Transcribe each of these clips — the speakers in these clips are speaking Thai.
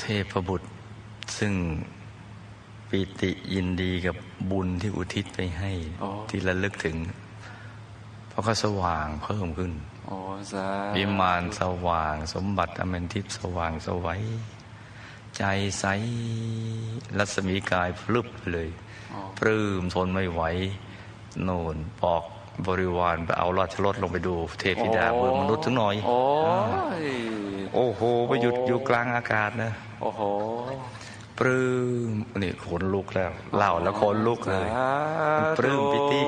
เทพบุตร ซึ่งปิติยินดีกับบุญที่อุทิศไปให้อ๋อที่ระลึกถึง เพราะเขาสว่างเพิ่มขึ้นโอ้สาวิมานสว่าง สมบัติอเมนทิพย์สว่างสวัยใจใสรัศมีกายพลึบไปเลยอ๋อปลื้มทนไม่ไหว โน่นปอก บริวารไปเอาราชรถลงไปดู เทพธิดาเบืองมนุษย์ถึงหน่อย โอ้ยโอ้โห ไปหยุดอยู่กลางอากาศนะ โอ้โหปลื้มนี่ขนลุกแล้วเล่าแล้วขนลุกเลยสาธุปลื้มปิติ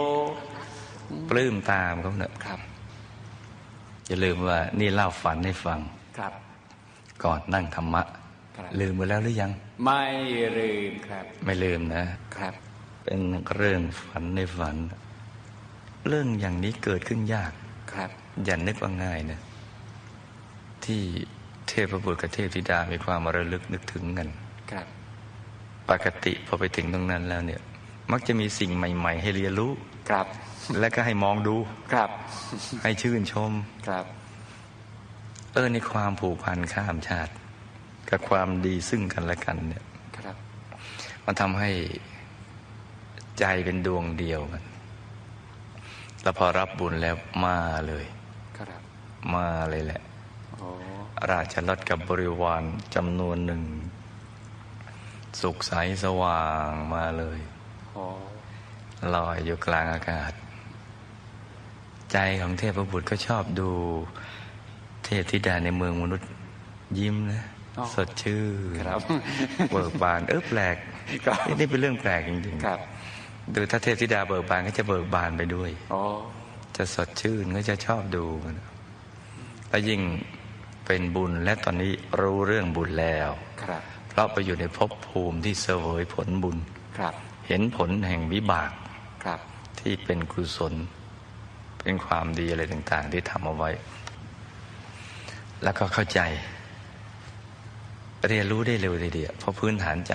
ปลื้มตามเขาเนอะครับอย่าลืมว่านี่เล่าฝันให้ฟังครับ ก่อนนั่งธรรมะครับลืมไปแล้วหรือยัง ไม่ลืมครับ ไม่ลืมนะครับ เป็นเรื่องฝันในฝัน เรื่องอย่างนี้เกิดขึ้นยากครับอย่านึกว่าง่ายนะที่เทพบุตรกับเทพธิดามีความระลึกนึกถึงกันครับ ปกติพอไปถึงตรงนั้นแล้วเนี่ย มักจะมีสิ่งใหม่ ๆ ให้เรียนรู้ครับ และก็ให้มองดูครับ ให้ชื่นชมครับ เออในความผูกพันข้ามชาติ กับความดีซึ่งกันและกันเนี่ยครับ มันทำให้ใจเป็นดวงเดียวกัน แล้วพอรับบุญแล้วมาเลยครับมาเลยแหละโอ้ราชรถกับบริวารจำนวนหนึ่ง สุขใสสว่างมาเลยโอ้ลอยอยู่กลางอากาศ ใจของเทพบุตรก็ชอบดู เทพธิดาในเมืองมนุษย์ยิ้มนะสดชื่นครับเบิกบานเออแปลกครับนี่นี่เป็นเรื่องแปลกจริงๆครับ ดูถ้าเทพธิดาเบิกบานก็จะเบิกบานไปด้วยโอ้จะสดชื่นก็จะชอบดูมันและยิ่งเป็นบุญและตอนนี้รู้เรื่องบุญแล้วครับเพราะไปอยู่ในภพภูมิที่เสวยผลบุญครับเห็นผลแห่งวิบากครับที่เป็นกุศล เป็นความดีอะไรต่าง ๆ ที่ทำเอาไว้ แล้วก็เข้าใจ เรียนรู้ได้เร็วทีเดียวเพราะพื้นฐานใจ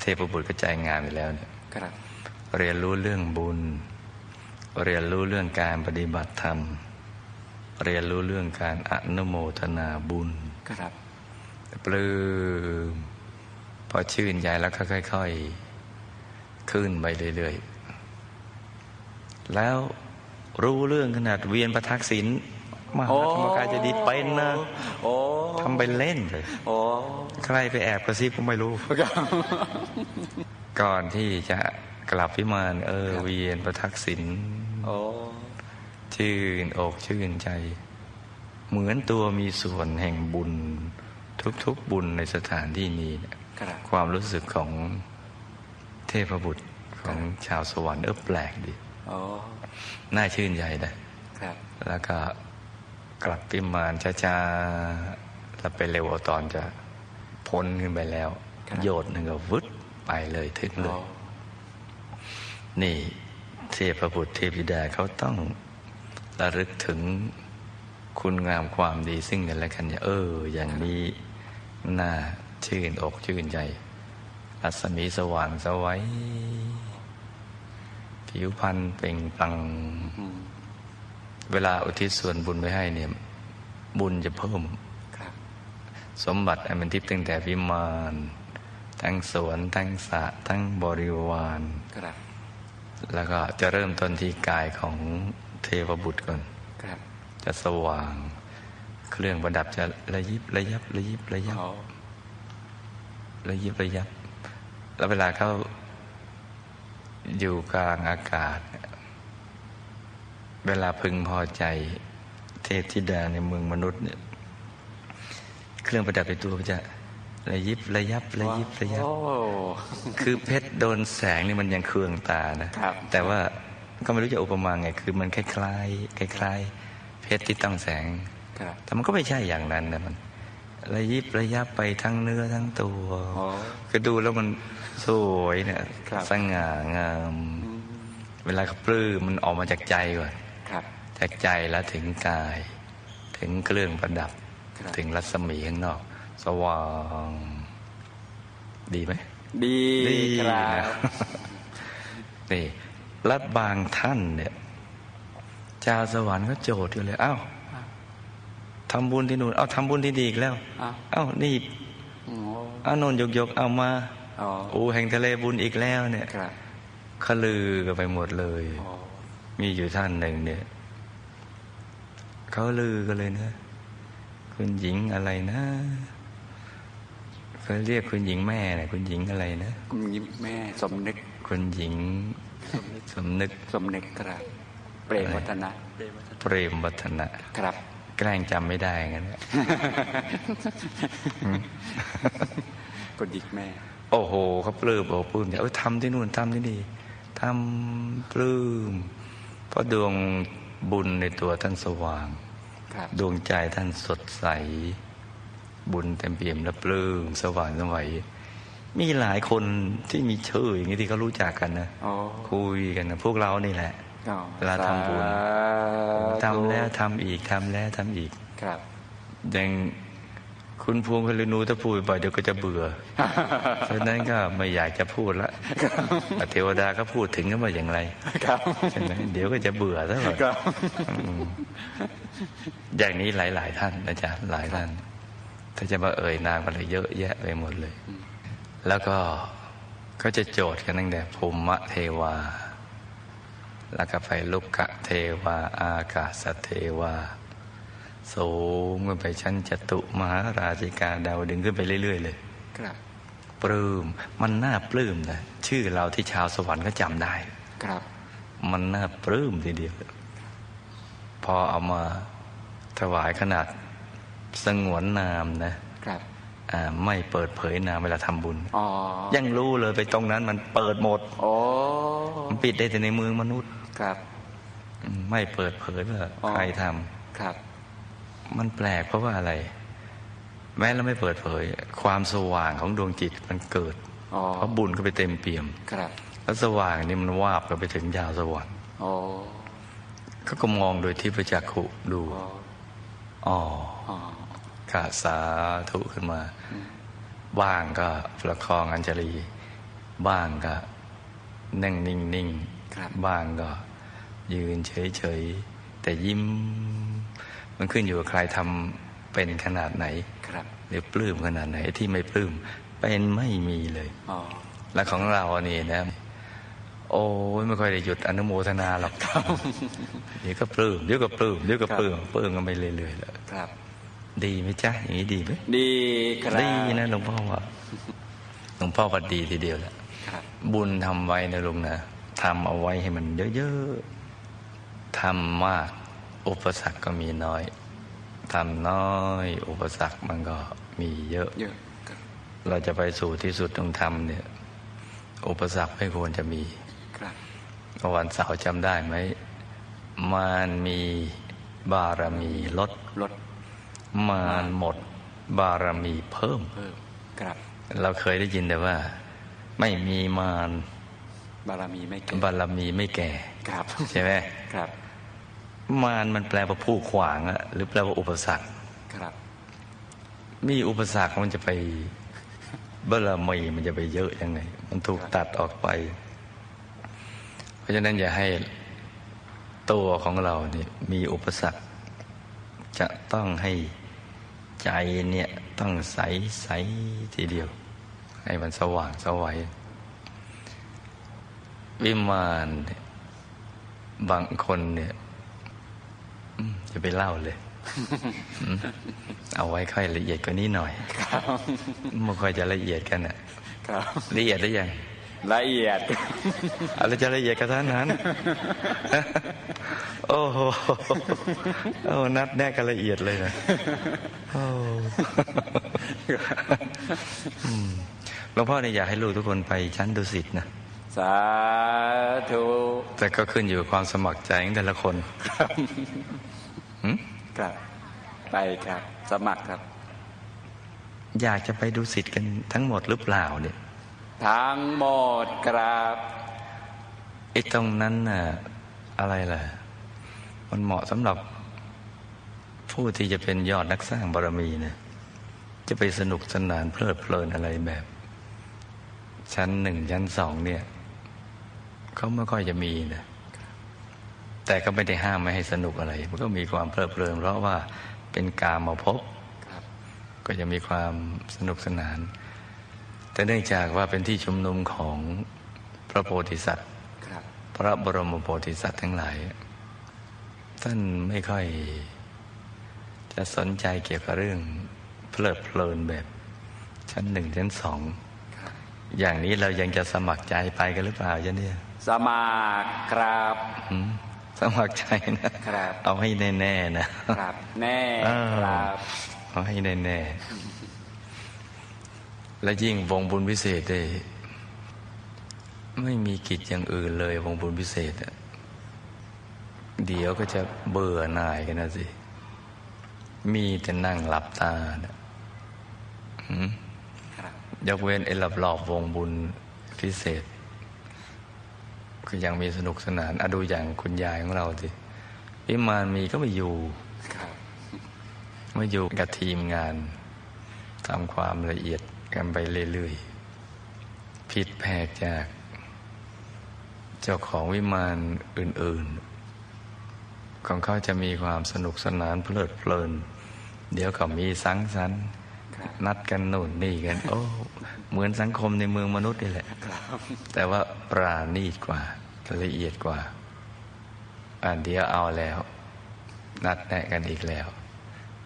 เทพบุตรก็ใจงานไปแล้วเนี่ยครับ เรียนรู้เรื่องบุญ เรียนรู้เรื่องการปฏิบัติธรรม เรียนรู้เรื่องการอนุโมทนาบุญครับปลื้มพอชื่นใจแล้วก็ค่อย ๆ ขึ้นไปเรื่อยๆ แล้วรู้เรื่องขนาดเวียนประทักษิณมหาธรรมกายเจะดีเป็นนะโอ้ทำไปเล่นเลยโอ้ใครไปแอบกระซิบก็ไม่รู้ครับก่อนที่จะ กลับพิมาน เออ เวียนประทักษิณโอ้ชื่นอกชื่นใจ เหมือนตัวมีส่วนแห่งบุญ ทุกๆบุญในสถานที่นี้เนี่ยครับความรู้สึกของเทพบุตรของชาวสวรรค์เออแปลกดีโอ้น่าชื่นใจนะครับแล้วก็กลับพิมานช้าๆแล้วไปเร็วเอาตอนจะพ้นขึ้นไปแล้ว โยดหนึ่งก็วึดไปเลยถึงเลโอ้ย นี่เทพบุตรเทพธิดาเขาต้องระลึกถึงคุณงามความดีซึ่งกันและกันเนี่ยเออ อย่างนี้น่าชื่นอกชื่นใจรัศมีสว่างสวัยผิวพรรณเปล่งปลังอืมเวลาอุทิศส่วนบุญไปให้เนี่ย บุญจะเพิ่มครับสมบัติอันเป็นทิพย์ตั้งแต่วิมาน ทั้งสวน ทั้งสระทั้งบริวารครับ แล้วก็จะเริ่มต้นที่กายของเทวบุตรก่อนครับจะสว่าง เครื่องประดับจะระยิบระยับระยิบระยับโอ้ระยิบระยับ แล้วเวลาเขาอยู่กลางอากาศ เวลาพึงพอใจ เทพธิดาในเมืองมนุษย์เนี่ย เครื่องประดับในตัวมันจะ ระยิบระยับระยิบระยับโอ้คือเพชรโดนแสงนี่มันยังเคืองตานะครับแต่ว่าก็ไม่รู้จะอุปมาไงคือมันคล้ายๆคล้ายๆเพชรที่ต้องแสงครับแต่มันก็ไม่ใช่อย่างนั้นนะมันระยิบระยับไปทั้งเนื้อทั้งตัวโอ้คือดูแล้วมันสวยเนี่ยครับสง่างามอืมเวลาเขาปลื้มมันออกมาจากใจก่อนครับจากใจแล้วถึงกาย ถึงเครื่องประดับครับถึงรัศมีข้างนอก สว่าง ดีไหมดีครับนะนี่แล้วบางท่านเนี่ยชาวสวรรค์ก็โจทย์กันเลยเอ้าทำบุญที่นู่นเอ้าทำบุญที่นี่อีกแล้วอ้าวเอ้านี่โอ้เออานนท์ยกยกเอามาอ๋อโอ้แห่งทะเลบุญอีกแล้วเนี่ยครับเขาลือกันไปหมดเลยอ๋อมีอยู่ท่านหนึ่งเนี่ยเขาลือกันเลยนะ คุณหญิงอะไรนะ เขาเรียกคุณหญิงแม่นะคุณหญิงอะไรนะคุณยิ้มแม่สมนึกคุณหญิงสมนึกสมนึกครับเปรมวัฒนะเปรมวัฒนะครับ แกล้งจำไม่ได้งั้นแหละคุณยิกแม่ โอ้โหเขาปลื้มโอ้ปลื้มเนี่ยเออทำที่นู่นทำที่นี่ทำปลื้มเพราะดวงบุญในตัวท่านสว่างครับดวงใจท่านสดใส บุญเต็มเปี่ยมและปลื้มสว่างสวัยมีหลายคนที่มีชื่ออย่างนี้ที่เขารู้จักกันนะอ๋อคุยกันนะพวกเรานี่แหละอ๋อเวลาทำบุญสาธุทำแล้วทำอีกทำแล้วทำอีกครับอย่างคุณพวงพลนูถ้าพูดบ่อยเดี๋ยวก็จะเบื่อฉะนั้นก็ไม่อยากจะพูดละเทวดาก็พูดถึงกันว่าอย่างไรครับใช่ไหมเดี๋ยวก็จะเบื่อซะก่อนครับอืมอย่างนี้หลาย ๆ ท่านนะจ๊ะหลายท่าน ถ้าจะมาเอ่ยนามกันเลยเยอะแยะไปหมดเลย แล้วก็ก็จะโจทย์กันตั้งแต่ภูมิเทวา แล้วก็ไปลุกกะเทวา อากาศเทวา สูงขึ้นไปชั้นจตุมหาราชิกาดาวดึงขึ้นไปเรื่อยๆเลยครับปลื้มมันน่าปลื้มนะชื่อเราที่ชาวสวรรค์ก็จำได้ ครับ มันน่าปลื้มทีเดียว พอเอามาถวายขนาด สงวนนามนะครับอ่าไม่เปิดเผยนามเวลาทำบุญอ๋อยังรู้เลยไปตรงนั้นมันเปิดหมดโอ้มันปิดได้แต่ในเมืองมนุษย์ครับอืมไม่เปิดเผยว่าอ๋อใครทำครับ มันแปลกเพราะว่าอะไร แม้เราไม่เปิดเผย ความสว่างของดวงจิตมันเกิดอ๋อเพราะบุญก็ไปเต็มเปี่ยมครับ แล้วสว่างนี่มันวาบกันไปถึงยาวสวรรค์โอ้เขาก็มองโดยที่ประจักขุดูอ๋ออ๋ออ๋อ กาสาธุขึ้นมา บ้างก็ประคองอัญชลี บ้างก็นั่งนิ่งนิ่งๆครับบ้างก็ยืนเฉยเฉยๆแต่ยิ้ม มันขึ้นอยู่กับใครทำเป็นขนาดไหนครับหรือปลื้มขนาดไหนที่ไม่ปลื้มเป็นไม่มีเลยอ๋อและของเรานี่นะ โอ้ยไม่ค่อยได้หยุดอนุโมทนาหรอกเดี๋ยวก็ปลื้มเดี๋ยวก็ปลื้มเดี๋ยวก็ปลื้มปลื้มกันไปเรื่อยๆแล้วครับ ดีไหมจ๊ะอย่างนี้ดีไหมดีครับดีนะหลวงพ่อว่าหลวงพ่อก็ดีทีเดียวแหละครับบุญทำไว้นะลุงนะทำเอาไว้ให้มันเยอะๆทำมากอุปสรรคก็มีน้อยทำน้อย อุปสรรคมันก็มีเยอะเยอะครับเราจะไปสู่ที่สุดตรงธรรมเนี่ย อุปสรรคไม่ควรจะมีครับเมื่อวันเสาร์จำได้ไหม มารมีบารมีลดลด มารหมดบารมีเพิ่มเพิ่มครับ เราเคยได้ยินแต่ว่า ไม่มีมารบารมีไม่เกินบารมีไม่แก่ครับใช่ไหมครับ มารมันแปลว่าผู้ขวางอะหรือแปลว่าอุปสรรคครับ มีอุปสรรคมันจะไปบารมีมันจะไปเยอะยังไง มันถูกตัดออกไป เพราะฉะนั้นอย่าให้ตัวของเราเนี่ยมีอุปสรรค จะต้องให้ ใจเนี่ยต้องใสใสทีเดียว ให้มันสว่างสวัยวิมานเนี่ยบางคนเนี่ยอืมจะไปเล่าเลยอืมเอาไว้ค่อยละเอียดกว่านี้หน่อยครับไม่ค่อยจะละเอียดกันอะครับละเอียดได้ยัง ละเอียด อะไรจะละเอียดกระทันนั้นโอ้โหโอ้นัดแน่กันละเอียดเลยนะโอ้อืมหลวงพ่อเนี่ยอยากให้ลูกทุกคนไปชั้นดุสิตนะสาธุแต่ก็ขึ้นอยู่กับความสมัครใจของแต่ละคนครับหืมครับ ไปครับ สมัครครับ อยากจะไปดุสิตกันทั้งหมดหรือเปล่าเนี่ย ทั้งหมดครับไอ้ตรงนั้นน่ะอะไรล่ะ มันเหมาะสำหรับผู้ที่จะเป็นยอดนักสร้างบารมีนะจะไปสนุกสนานเพลิดเพลินอะไรแบบ ชั้นหนึ่งชั้นสองเนี่ยเขาไม่ค่อยจะมีนะแต่ก็ไม่ได้ห้ามไม่ให้สนุกอะไร มันก็มีความเพลิดเพลินเพราะว่าเป็นกามาพบครับก็จะมีความสนุกสนาน แต่เนื่องจากว่าเป็นที่ชุมนุมของพระโพธิสัตว์ครับพระบรมโพธิสัตว์ทั้งหลาย ท่านไม่ค่อย จะสนใจเกี่ยวกับเรื่องเพลิดเพลินแบบชั้นหนึ่งชั้นสองครับอย่างนี้เรายังจะสมัครใจไปกันหรือเปล่าจ๊ะเนี่ย สมัครครับหืมสมัครใจนะครับ เอาให้แน่ๆนะครับ แน่อ่าครับ เอาให้แน่ๆ และยิ่งวงบุญพิเศษได้ไม่มีกิจอย่างอื่นเลยวงบุญพิเศษอะเดี๋ยวก็จะเบื่อหน่ายกันนะสิ มีแต่นั่งหลับตานะหืมครับยกเว้นไอ้รอบรอบๆวงบุญพิเศษ ก็ยังมีสนุกสนานอะดูอย่างคุณยายของเราสิวิมานมีก็ไม่อยู่ครับไม่อยู่กับทีมงานทำความละเอียด กันไปเรื่อยๆ ผิดแผกจาก เจ้าของวิมานอื่นๆ ของเขาจะมีความสนุกสนานเพลิดเพลิน เดี๋ยวเขามีสังสรรค์ครับนัดกันโน่นนี่กัน โอ้เหมือนสังคมในเมืองมนุษย์นี่แหละครับแต่ว่าปราณีตกว่าละเอียดกว่าอันเดียวเอาแล้ว นัดแนะกันอีกแล้ว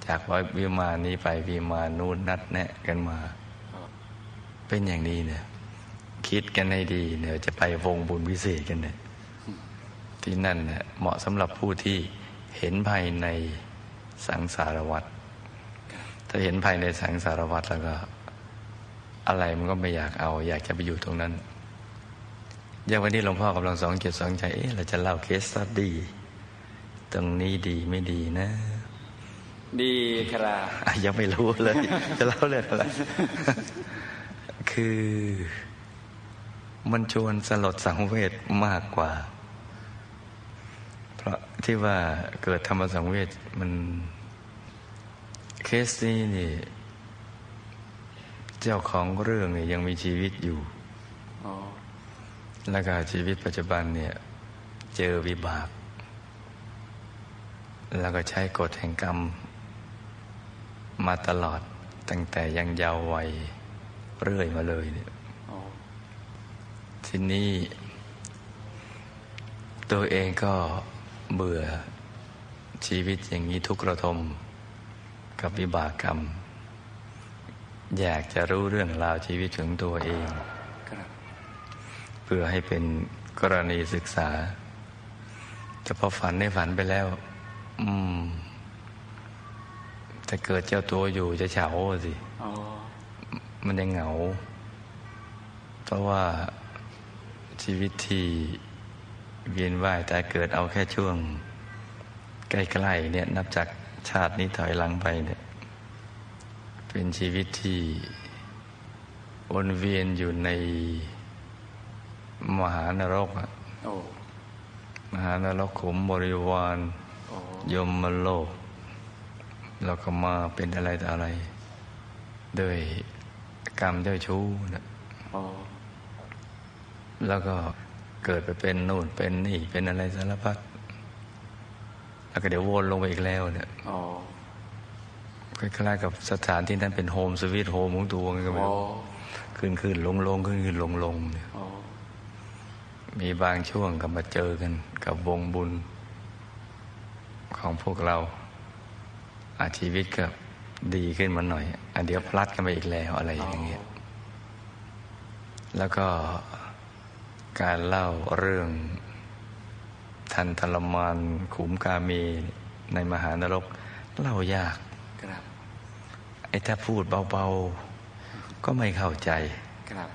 จากว่าวิมานนี้ไปวิมานนู้นนัดแนะกันมา เป็นอย่างนี้เนี่ย คิดกันให้ดีเนี่ยจะไปวงบุญวิเศษกันเนี่ยที่นั่นเนี่ยเหมาะสำหรับผู้ที่เห็นภายในสังสารวัฏถ้าเห็นภายในสังสารวัฏแล้วก็ อะไรมันก็ไม่อยากเอา อยากจะไปอยู่ตรงนั้นอย่างวันนี้หลวงพ่อกำลังสองเกียรสองใจเอ๊ะเราจะเล่าเคสสตดี ตรงนี้ดีไม่ดีนะ ดีครับอะยังไม่รู้เลย จะเล่าเรื่องอะไร คือ มันชวนสลดสังเวชมากกว่า เพราะที่ว่าเกิดธรรมสังเวชมันเคสนี้นี่ เจ้าของเรื่องเนี่ยยังมีชีวิตอยู่อ๋อแล้วก็ชีวิตปัจจุบันเนี่ย เจอวิบาก แล้วก็ใช้กฎแห่งกรรม มาตลอดตั้งแต่ยังเยาว์วัย เรื่อยมาเลยเนี่ยอ๋อทีนี้ ตัวเองก็เบื่อชีวิตอย่างนี้ทุกข์ระทม กับวิบากกรรม อยากจะรู้เรื่องราวชีวิตของตัวเองครับเพื่อให้เป็นกรณีศึกษาจะพอฝันได้ฝันไปแล้ว อืมแต่เกิดเจ้าตัวอยู่จะเฉาสิ อ๋อ มันจะเหงา เพราะว่าชีวิตที่เวียนว่ายแต่เกิดเอาแค่ช่วง ใกล้ๆเนี่ยนับจากชาตินี้ถอยหลังไปเนี่ยเป็นชีวิตที่วนเวียนอยู่ในมหานรกอะโอ้มหานรกขุมบริวารโอ้ยมโลกแล้วก็มาเป็นอะไรต่ออะไรด้วย กรรมเจ้าชู้นะโอ้แล้วก็เกิดไปเป็นนู่นเป็นนี่เป็นอะไรสารพัดแล้วก็เดี๋ยววนลงไปอีกแล้วเนี่ยโอ้คล้ายๆกับสถานที่นั้นเป็นโฮมสวีทโฮมของตัวไงก็ไม่โอ้รู้ขึ้นขึ้นลงลงขึ้นขึ้นลงลงเนี่ยโอ้มีบางช่วงก็มาเจอกัน กับวงบุญของพวกเราอาชีวิตก็ ดีขึ้นมาหน่อยอันเดี๋ยวพลัดกันไปอีกแล้วอะไรอย่างเงี้ยแล้วก็การเล่าเรื่องทันทรมานขุมกาเมีในมหานรก เล่ายากครับไอ้ถ้าพูดเบาๆ ก็ไม่เข้าใจครับ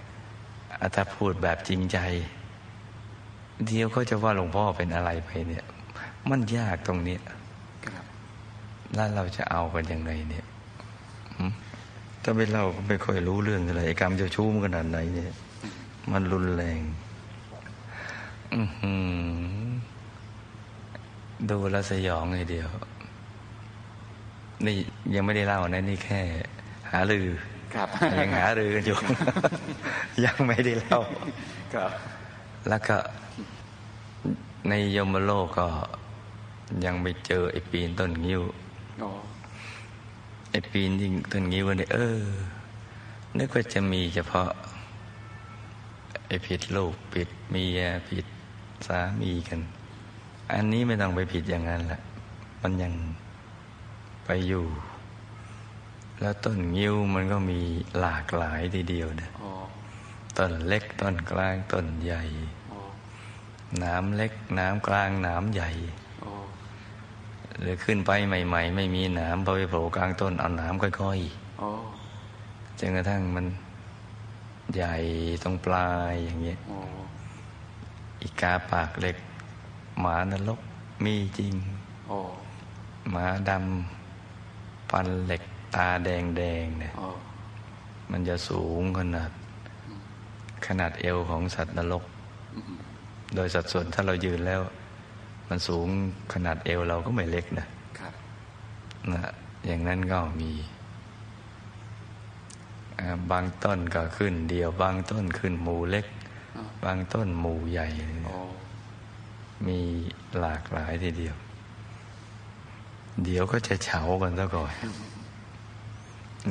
อะถ้าพูดแบบจริงใจ เดี๋ยวเขาจะว่าหลวงพ่อเป็นอะไรไปเนี่ย มันยากตรงเนี้ยครับแล้วเราจะเอากันยังไงเนี่ยหึ ถ้าไม่เล่าก็ไม่ค่อยรู้เรื่องอะไรไอ้กรรมเจะชู้มันขนาดไหนเนี่ย มันรุนแรงอือหือดูแลวสยองเลยเดียว นี่ยังไม่ได้เล่านะ นี่แค่ หาลือครับยังหารือกันอยู่ ยังไม่ได้เล่าครับแล้วก็ในยมโลกก็ยังไปเจอไอ้ปีนต้นงิ้วโอ้ ไอ้ปีนยิงต้นงิ้วเนี่ยเออ นึกว่าจะมีเฉพาะ ไอ้ผิดลูกผิดเมียผิดสามีกัน อันนี้ไม่ต้องไปผิดอย่างนั้นแหละ มันยังไปอยู่ แล้วต้นงิ้วมันก็มีหลากหลายทีเดียวนะต้นเล็กต้นกลางต้นใหญ่ น้ำเล็กน้ำกลางน้ำใหญ่ หรือขึ้นไปใหม่ ๆ ไม่มีหนามพอไปโผล่กลางต้นเอาหนามค่อยอ๋อๆจนกระทั่งมันใหญ่ตรงปลายอย่างเงี้ยอ๋ออีกาปากเล็ก หมานรกมีจริงอ๋อหมาดำฟันเหล็กตาแดงแดงๆเนี่ยอ๋อมันจะสูงขนาด ขนาดเอวของสัตว์นรกอืมโดยสัดส่วนถ้าเรายืนแล้ว มันสูงขนาดเอวเราก็ไม่เล็กนะครับนะอย่างนั้นก็มีอ่าบางต้นก็ขึ้นเดียว บางต้นขึ้นหมู่เล็กอ๋อบางต้นหมู่ใหญ่อ๋อมีหลากหลายทีเดียว เดี๋ยวก็จะเฉากันซะก่อน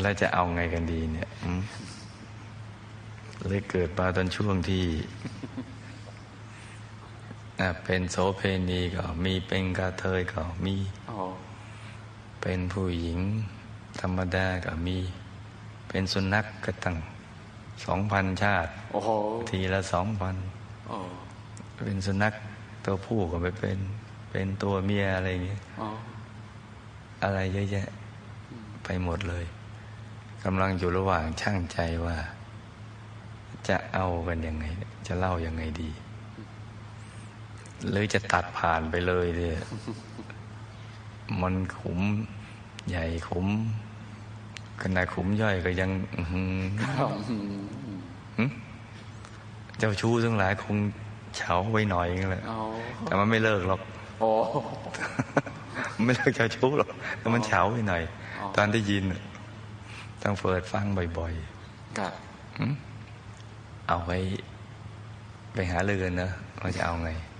แล้วจะเอาไงกันดีเนี่ยอืมเลยเกิดมาตอนช่วงที่อะ เป็นโสเพณีก็มีเป็นกระเทยก็มีอ๋อเป็นผู้หญิงธรรมดาก็มี เป็นสุนัขก็ตั้งสองพันชาติโอ้โหทีละสองพันอ๋อเป็นสุนัขตัวผู้ก็ไปเป็น เป็นตัวเมียอะไรอย่างเงี้ยอ๋ออะไรเยอะแยะ ไปหมดเลยกำลังอยู่ระหว่างช่างใจว่า จะเอากันยังไง จะเล่ายังไงดี หรือจะตัดผ่านไปเลยเนี่ยมันขุมใหญ่ขุมขนาดขุมย่อยก็ยังอื้อหือครับอืมอืมหึเจ้าชู้ทั้งหลายคงเฉาไว้หน่อยนึงแหละอ๋อแต่มันไม่เลิกหรอกโอ้ไม่เลิกเจ้าชู้หรอกแต่มันเฉาไปหน่อยอ๋อตอนได้ยินน่ะต้องเปิดฟังบ่อยครับๆหึเอาไว้ ไปหาเรือนนะเราจะเอาไงอ